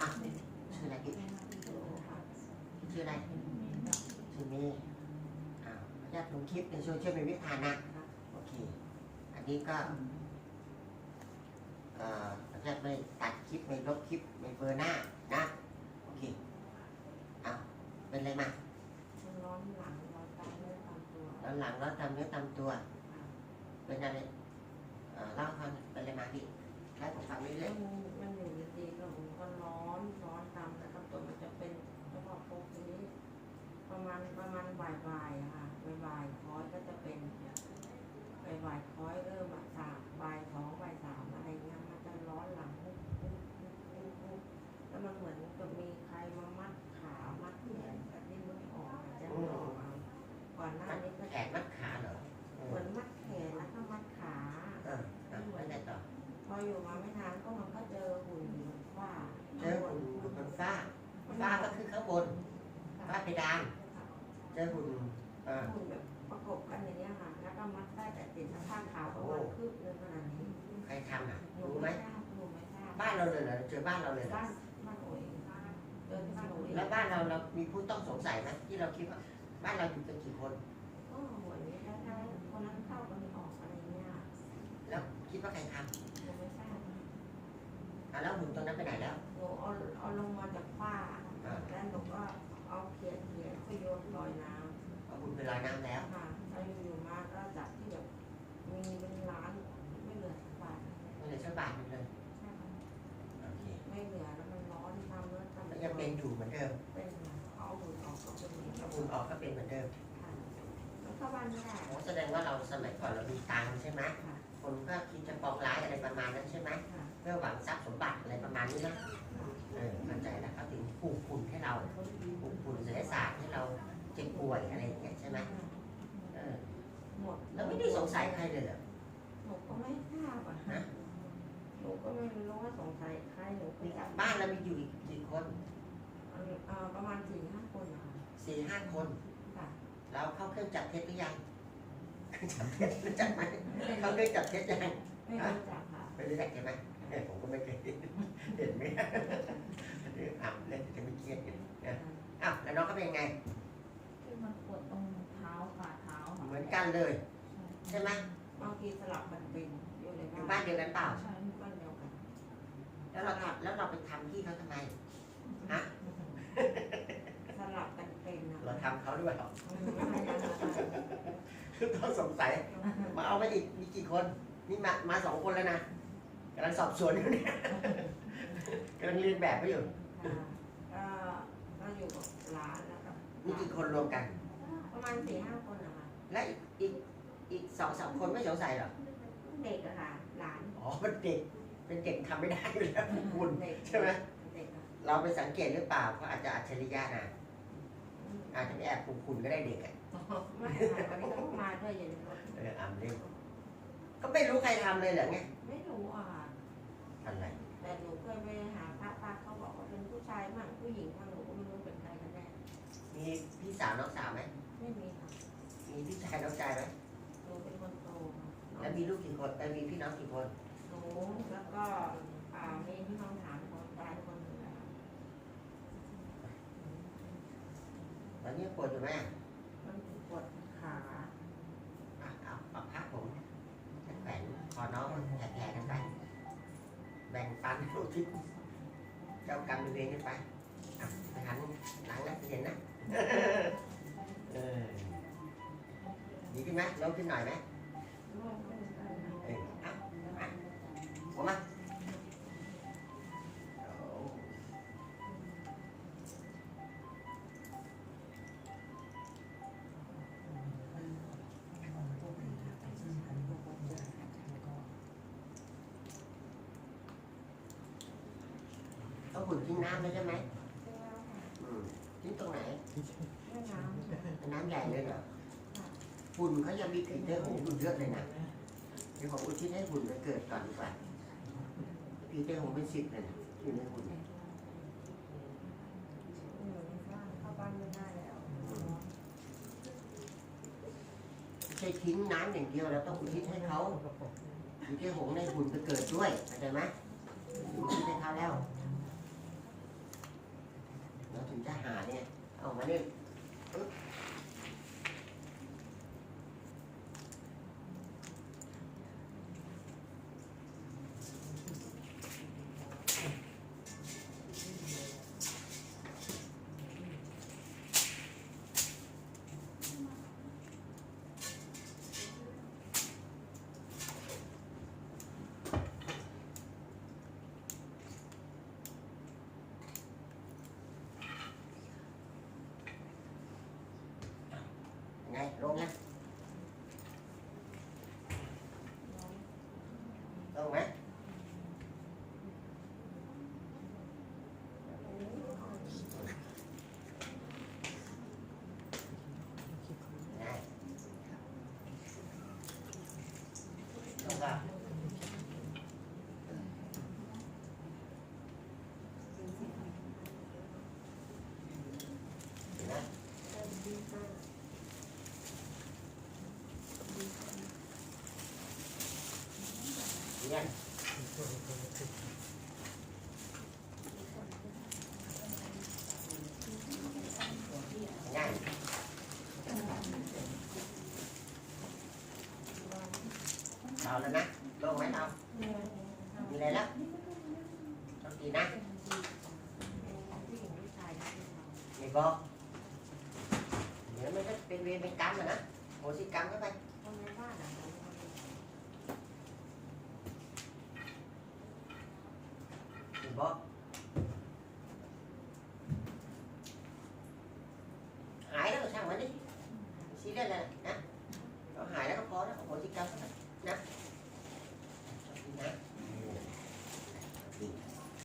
อะชื่ออะไรพี่ชื่ออะไรชื่อเมย์อ้าวญาติลงคลิปในโซเชียลมีวิธานนะโอเค อันนี้ก็เอ่อญาติไม่ตัดคลิปไม่ลบคลิปไม่เบอร์หน้านะโอเคเอาเป็นอะไรมาร้อนหลังร้อนตามเนื้อตามตัวแล้วหลังแล้วตามเนื้อตามตัว เป็นอะไรเอ่อเล่าให้ฟังเป็นอะไรมาพี่ให้ผมฟังเรื่แล้อวยมันอยู่ ดีๆก็มันก็ร้อนร้อนตามแต่ก็ตัวมันจะเป็นเฉพาะพวกนี้ ประมาณประมาณบ่ายๆค่ะบ่ายๆคอยก็จะเป็นบ่ายๆคอยเริ่มอะสามบ่ายสองบ่ายสามอะไรเงี้ยมันจะร้อนหลังปุ๊บปุ๊บปุ๊บปุ๊บปุ๊บแล้วมันเหมือนกับมีใครมามัดขามัดแขนแต่ที่มันออกอะจะไม่ออกมาก่อนหน้านี้ก็ ๆแขนมัดขาเหรอเอ เหมื อ อนมัดแขนแล้วก็มัดขา เอออะแล้วไงต่อ พออยู่มาไม่นานก็มันก็เจอหุ่นว่า เจอหุ่นหุ่นบนฟ้า ฟ้าก็คือข้างบนฟ้าเพดานเจอหุ่นเออหุ่นแบบประกบกันอย่างเนี้ยค่ะ แล้วก็มัดได้แต่ติดผ้าขาวประมาณคืบนึงขนาดนี้ใครทำอะหนูรู้ไหมไม่ทราบหนูไม่ทราบบ้านเราเลยเหรอเจอบ้านเราเลยเหรอบ้านบ้านโอยเจอที่บ้านโอยแล้วบ้านเราเรามีผู้ต้องสงสัยไหมที่เราคิดว่าบ้านเราอยู่กันกี่คนก็เหมือนนี้แล้วถ้าคนนั้นเข้าคนนี้ออกอะไรเงี้ยแล้วคิดว่าใครทหนูไม่ทราบำอะแล้วหุ่นตรงนั้นไปไหนแล้วหนูเอาเอาลงมาจากฝ้า อ่าแล้วหนูก็เอาเขียนเขียนไปโยนลอยน้ำเอาหุ่นไปลอยน้ำแล้วค่ะแล้วอยู่ๆมาก็จากที่แบบมีเป็นล้านไม่เหลือสักบาทไม่เหลือสักบาทหนึงเลย ใช่ค่ะโอเคไม่เหลือแล้วมันร้อนทำแล้วทำแล้วยังเป็นอยู่เหมือนเดิมเป็นเอาหุ่นออกก็เป็นอย่างนี้ถ้าหุ่นออกก็เป็นเหมือนเดิมค่ะแล้วเข้าบ้านไม่ได้โอ้แสดงว่าเราสมัยก่อนเรามีตังค์ใช่ไหมค่ะคนก็คิดจะปองร้ายอะไรประมาณนั้นใช่ไหมค่ะ เพื่อหวังทรัพย์สมบัติอะไรประมาณนี้นะเออ เข้าใจแล้วเขาถึงปลูกฝุ่นให้เราปลูกฝุ่นเสียศาสตร์ให้เราเจ็บป่วยอะไรอย่างเงี้ยใช่ไหมเออหมดแล้วไม่ได้สงสัยใครเลยเหรอหนูก็ไม่ทราบอะฮะหนูก็ไม่รู้ว่าสงสัยใครหนูก็มีจับบ้านเรามีอยู่อีกกี่คนเอ่อประมาณสี่ห้าคนนะคะสี่ห้าคนค่ะเราเข้าเครื่องจับเท็จหรือยังเครื่องจับเท็จรู้จักไหมเข้าเครื่องจับเท็จยังไม่รู้จักค่ะไม่รู้จักใช่ไหมเออผมก็ไม่เคยเห็นเห็นไหมเรื่องอ่ำเล่นจะไม่เครียดกันนะอ้าวแล้วน้องเขาเป็นยังไงที่มันปวดตรงเท้าฝ่าเท้าค่ะเหมือนกันเลย ใช่ไหมบางทีสลับกันเป็นอยู่ในอยู่บ้าบ้านนเดียวกันเปล่า ใช่บ้านเดียวกันแล้วเราทำแล้วเราไปทำที่เขาทำไม ฮะ สลับกันเป็นนะเราทำเขาด้วยเหรออืมไม่ได้นะต้องสงสัย มาเอามาอีกมีกี่คน นี่มามาสองคนแล้วนะกำลังสอบสวนอยู่เนี่ยกำลังเรียนแบบไปอยู่ ค่ะก็ก็อยู่กับหลานแล้วกับมีกี่คนรวมกัน ประมาณสี่ห้าคนนะคะและอีกอีกอีกสองสามคนไม่สงสัยเหรอ เด็กอะค่ะหลานอ๋อเป็นเด็ก เป็นเด็กทำไม่ได้อยู่แล้วคุณเด็กใช่ไหมเด็กอะเราไปสังเกตหรือเปล่าเขาอาจจะอัจฉริยะนะอาจจะไปแอบคุมคุณก็ได้เด็กอะไม่ค่ะวันนี้เขามาด้วยอย่างนี้เอออ่ำเล่นก็ไม่รู้ใครทำเลยเหรอไงไม่รู้อะอะไรแต่หนู สาวน้องสาวไหมไม่มีค่ะมีพี่ชายน้องชายไหมหนูเป็นคนโตค่ะแล้วมีลูกกี่คนเออมีพี่น้องกี่คนหนูแล้วก็อ่ามีพี่น้องถามคนตายคนหนึ่งนะคะตอนนี้ปวดอยู่ไหมมันปวดขาอะเอาปรับพักผมแขวนคอน้องแผลๆกันไปแบ่งปันลูกทิศเจ้ากรรมนายเวรกันไปอะไปหันหลังนะเห็นนะเออดีขึ้นไหมลดขึ้นหน่อยไหมร่วมกันนะ เออเอามาผมมาโอ้ต้องหุ่น ตรงไหน แม่น้ำน้ำใหญ่เลยเหรอหุ่นเขายังมีกลิ่นเทหงอยู่เยอะเลยนะเดี๋ยวผมอุทิศให้หุ่นไปเกิดก่อนดีกว่ากลิ่นเทหงเป็นสิบเลยนะอยู่ในหุ่นอยู่ในบ้าเข้าบ้านไม่ได้แล้วไม่ใช่ทิ้งน้ำอย่างเดียวเราต้องอุทิศให้เขากลิ่นเทหงในหุ่นไปเกิดด้วยเข้าใจไหมอุทิศให้เขาแล้ว Oh, my didn't, Có con mắt Đúng không? nhanh nhanh bỏ lên á đồ máy đâu lên lắm trong kỳ năng mày vô nhớ mấy cái bên bên bên cắm rồi đó ngồi xin cắm cái mày action bot ആയിരം വർഷം മതി ശരിയല്ല